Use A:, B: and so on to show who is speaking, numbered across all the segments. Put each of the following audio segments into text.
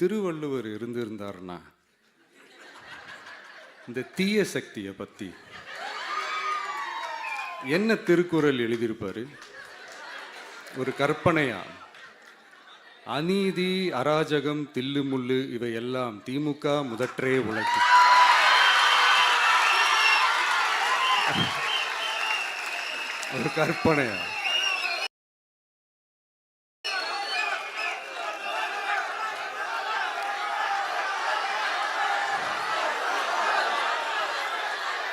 A: திருவள்ளுவர் இருந்திருந்தாருன்னா இந்த தீய சக்தியை பற்றி என்ன திருக்குறள் எழுதியிருப்பார்? ஒரு கற்பனையா? அநீதி அராஜகம் தில்லு முள்ளு இவை எல்லாம் திமுக முதற்றே உழைக்கு ஒரு கற்பனையா?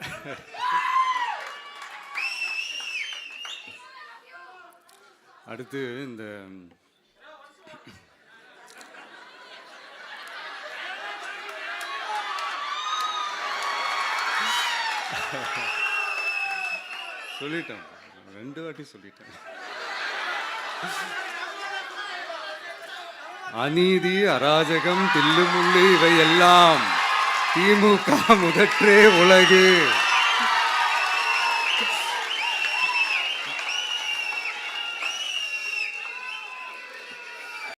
A: அடுத்து இந்த சொல்லிட்டேன். ரெண்டு வாட்டி சொல்லிட்டேன். அநீதி அராஜகம் தில்லுமுள்ளு இவை எல்லாம் திமுக முதற்றே உலகு.